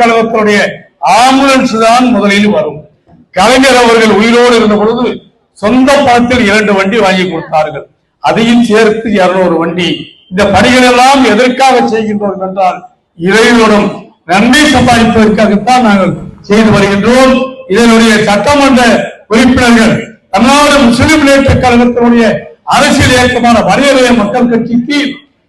கழகத்தினுடைய ஆம்புலன்ஸ் தான் முதலில் வரும். கலைஞர் அவர்கள் உயிரோடு இருந்த பொழுது சொந்த பணத்தில் இரண்டு வண்டி வாங்கி கொடுத்தார்கள். அதையும் சேர்த்து இருநூறு வண்டி. இந்த பணிகள் எல்லாம் எதற்காக செய்கின்றோம் என்றால் இறைவனுடன் நன்மை சம்பாதிப்பதற்காகத்தான் நாங்கள் செய்து வருகின்றோம். இதனுடைய சட்டமன்ற உறுப்பினர்கள் தமிழ்நாடு முஸ்லிம் முன்னேற்ற கழகத்தினுடைய அரசியல் இயக்கமான வரையறைய மக்கள் கட்சிக்கு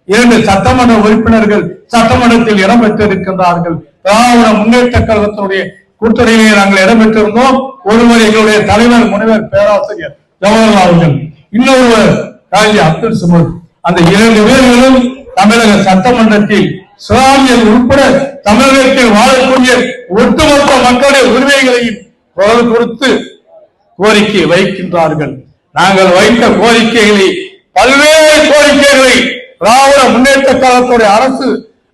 இரண்டு சட்டமன்ற உறுப்பினர்கள் சட்டமன்றத்தில் இடம்பெற்றிருக்கின்றார்கள் திராவிட முன்னேற்ற கழகத்தினுடைய கூட்டணியிலே நாங்கள் இடம்பெற்றிருந்தோம். ஒருவர் எங்களுடைய தலைவர் முனைவர் பேராசிரியர் ஜவஹர்லால் அவர்கள் இன்னொருவர் காஜி அப்துல் சுமத். அந்த இரண்டு பேர்களும் தமிழக சட்டமன்றத்தில் இஸ்லாமியர் உட்பட தமிழகத்தில் வாழக்கூடிய ஒட்டுமொத்த மக்களுடைய உரிமைகளையும் குரல் கொடுத்து கோரிக்கை வைக்கின்றார்கள். நாங்கள் வைத்த கோரிக்கைகளை பல்வேறு கோரிக்கைகளை திராவிட முன்னேற்ற காலத்துடைய அரசு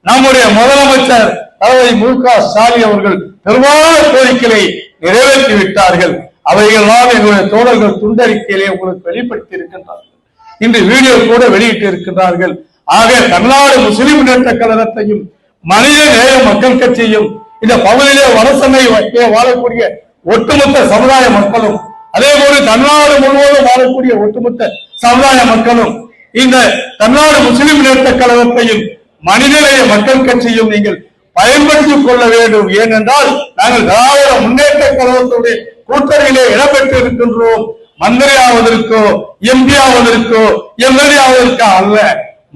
நம்முடைய முதலமைச்சர் தளபதி மு க ஸ்டாலின் அவர்கள் பெரும்பாலான கோரிக்கைகளை நிறைவேற்றி விட்டார்கள் அவைகளெல்லாம் எங்களுடைய தோழர்கள் துண்டறிக்கையிலே உங்களுக்கு வெளிப்படுத்தி இருக்கின்றார்கள் இன்று வீடியோ கூட வெளியிட்டு இருக்கின்றார்கள் ஆக தமிழ்நாடு முஸ்லிம் முன்னேற்ற கழகத்தையும் மனித நேய மக்கள் கட்சியும் இந்த பகுதியிலே வனசமை வாழக்கூடிய ஒட்டுமொத்த சமுதாய மக்களும் அதே போல தமிழ்நாடு முழுவதும் வாழக்கூடிய ஒட்டுமொத்த சமுதாய மக்களும் இந்த தமிழ்நாடு முஸ்லிம் முன்னேற்ற கழகத்தையும் மனிதநேய மக்கள் கட்சியும் நீங்கள் பயன்படுத்திக் கொள்ள வேண்டும். ஏனென்றால் நாங்கள் திராவிட முன்னேற்ற கழகத்துடைய கூட்டணியிலே இடம்பெற்று இருக்கின்றோம் மந்திரி ஆவதற்கோ எம்பி ஆவதற்கோ எம்எல்ஏ ஆவதற்கோ அல்ல.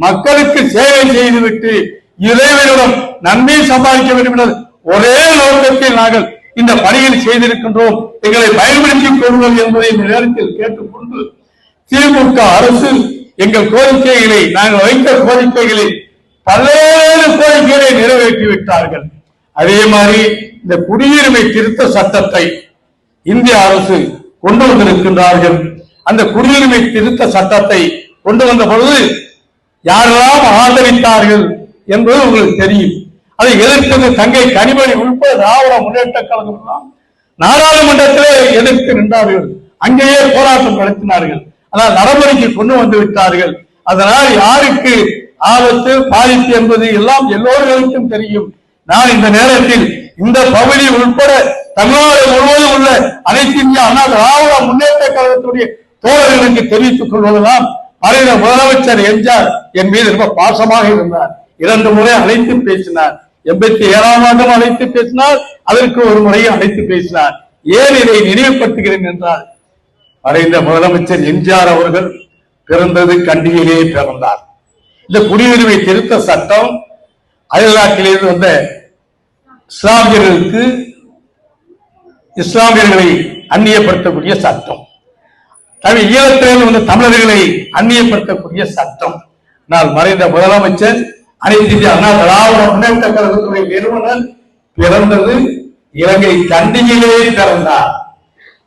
மக்களுக்கு சேவை செய்துவிட்டு இறைவனிடம் நன்மை சம்பாதிக்க வேண்டும் என்ற ஒரே நோக்கத்தில் நாங்கள் இந்த பணியில் செய்திருக்கின்றோம். எங்களை பயன்படுத்திக் கொள்வோம் என்பதை இந்த நேரத்தில் கேட்டுக்கொண்டு திமுக அரசு எங்கள் கோரிக்கைகளை நாங்கள் வைத்த கோரிக்கைகளை பல்வேறு கோரிக்கைகளை நிறைவேற்றி விட்டார்கள் அதே மாதிரி இந்த குடியுரிமை திருத்த சட்டத்தை இந்திய அரசு கொண்டு வந்திருக்கின்றார்கள். அந்த குடியுரிமை திருத்த சட்டத்தை கொண்டு வந்த பொழுது யாரெல்லாம் ஆதரித்தார்கள் என்பது உங்களுக்கு தெரியும். அதை எதிர்த்தது தங்கை கனிமொழி உள்பட திராவிட முன்னேற்ற கழகம் நாடாளுமன்றத்திலே எதிர்த்து நின்றார்கள். அங்கேயே போராட்டம் நடத்தினார்கள். ஆனால் நடைமுறைக்கு கொண்டு வந்து விட்டார்கள். அதனால் யாருக்கு ஆபத்து பாதிப்பு என்பது எல்லாம் எல்லோருக்கும் தெரியும். நான் இந்த நேரத்தில் இந்த பகுதி உட்பட தமிழ்நாடு முழுவதும் உள்ள அனைத்து இந்திய அண்ணா திராவிட முன்னேற்ற கழகத்துடைய தோழர்களுக்கு தெரிவித்துக் கொள்வதெல்லாம் மறைந்த முதலமைச்சர் எம்ஜிஆர் என் மீது ரொம்ப பாசமாக இருந்தார். இரண்டு முறை அழைத்து பேசினார். எண்பத்தி ஏழாம் ஆண்டும் அழைத்து பேசினார். அதற்கு ஒரு முறையும் அழைத்து பேசினார். ஏன் இதை நினைவுபடுத்துகிறேன் என்றால் மறைந்த முதலமைச்சர் எம்ஜிஆர் அவர்கள் பிறந்தது கண்டியிலே பிறந்தார். இந்த குடியுரிமை திருத்த சட்டம் அயல்நாட்டிலிருந்து வந்த இஸ்லாமியர்களுக்கு இஸ்லாமியர்களை அந்நியப்படுத்தக்கூடிய சட்டம். தமிழ் ஈழத்தில் வந்த தமிழர்களை அந்நியப்படுத்தக்கூடிய சட்டம். நான் மறைந்த முதலமைச்சர் அனைத்து இந்திய அண்ணா திராவிட முன்னேற்ற கழகத்துடைய நிறுவனர் பிறந்தது இலங்கை கண்டியிலே பிறந்தார்.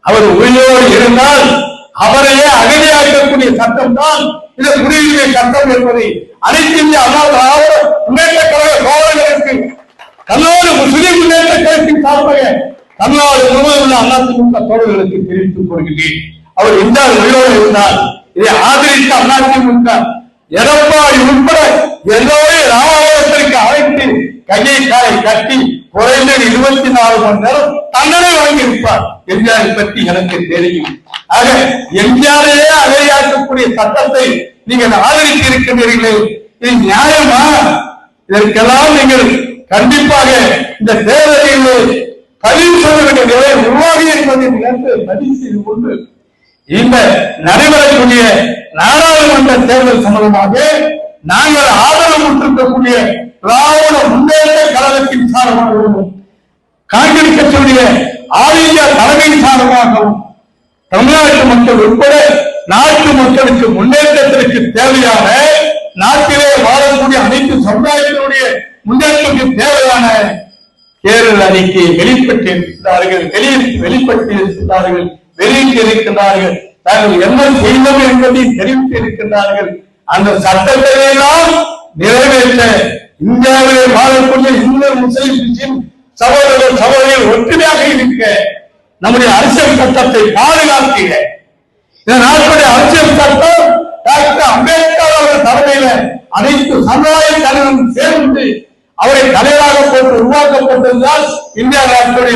அவர் உயிரோடு இருந்தால் அவரையே அகதியாக்கக்கூடிய சட்டம் தான் இந்த குடியுரிமை சட்டம் என்பதை அனைத்து இந்திய அண்ணா திராவிட முன்னேற்ற கழக சோழர்களுக்கு தமிழ்நாடு முஸ்லிம் முன்னேற்ற கழகத்தின் சார்பாக தமிழ்நாடு முழுவதும் உள்ள அதிமுக தோழர்களுக்கு தெரிவித்துக் கொள்கிறேன் அவர் எந்தால் உயிரோடு இருந்தால் இதை ஆதரித்த அதிமுக எடப்பாடி உட்பட எல்லோரையும் ராமாவரத்திற்கு அழைத்து கையை காலை கட்டி குறைந்தது இருபத்தி நாலு மணி நேரம் தண்டனை வழங்கியிருப்பார். எம்ஜிஆரை பற்றி எனக்கு தெரியும். ஆக எம்ஜிஆரையே அலையாக்கக்கூடிய சட்டத்தை நீங்கள் ஆதரித்து இருக்கின்றீர்களே இது நியாயமா? இதற்கெல்லாம் நீங்கள் கண்டிப்பாக இந்த தேர்தலில் பதிவு செய்ய வேண்டிய நிலை உருவாகி என்பதை நினைத்து பதிவு செய்து கொண்டு இந்த நடைபெறக்கூடிய நாடாளுமன்ற தேர்தல் சம்பந்தமாக நாங்கள் ஆதரவு கொண்டிருக்கக்கூடிய திராவிட முன்னேற்ற கழகத்தின் சார்பாகவும் காங்கிரஸ் கட்சியுடைய ஆல் இந்தியா தலைமையின் சார்பாகவும் தமிழ்நாட்டு மக்கள் உட்பட நாட்டு மக்களுக்கு முன்னேற்றத்திற்கு தேவையான நாட்டிலே வாழக்கூடிய அனைத்து சமுதாயத்தினுடைய முன்னேற்றத்திற்கு தேவையான தேர்தல் அறிக்கையை வெளிப்பட்டிருக்கிறார்கள் வெளியிட்டு வெளிப்பட்டு இருக்கின்றார்கள் வெளியிட்டு இருக்கின்றார்கள் தாங்கள் என்ன செய்தோம் என்பதை தெரிவித்து இருக்கின்றார்கள் அந்த சட்டத்தை எல்லாம் நிறைவேற்ற இந்தியாவிலே வாழக்கூடிய இந்து முஸ்லிம் கிறிஸ்டின் சகோதரர்கள் சகோதரிகள் ஒற்றுமையாக இருக்க நம்முடைய அரசியல் சட்டத்தை பாதுகாத்தீங்க இந்த நாட்டுடைய அரசியல் சட்டம் டாக்டர் அம்பேத்கர் அவர்கள் தலைமையில அனைத்து சமுதாய தலைவரும் சேர்ந்து அவரை தலைவராக போட்டு உருவாக்கப்பட்டிருந்தால் இந்தியா நாட்டுடைய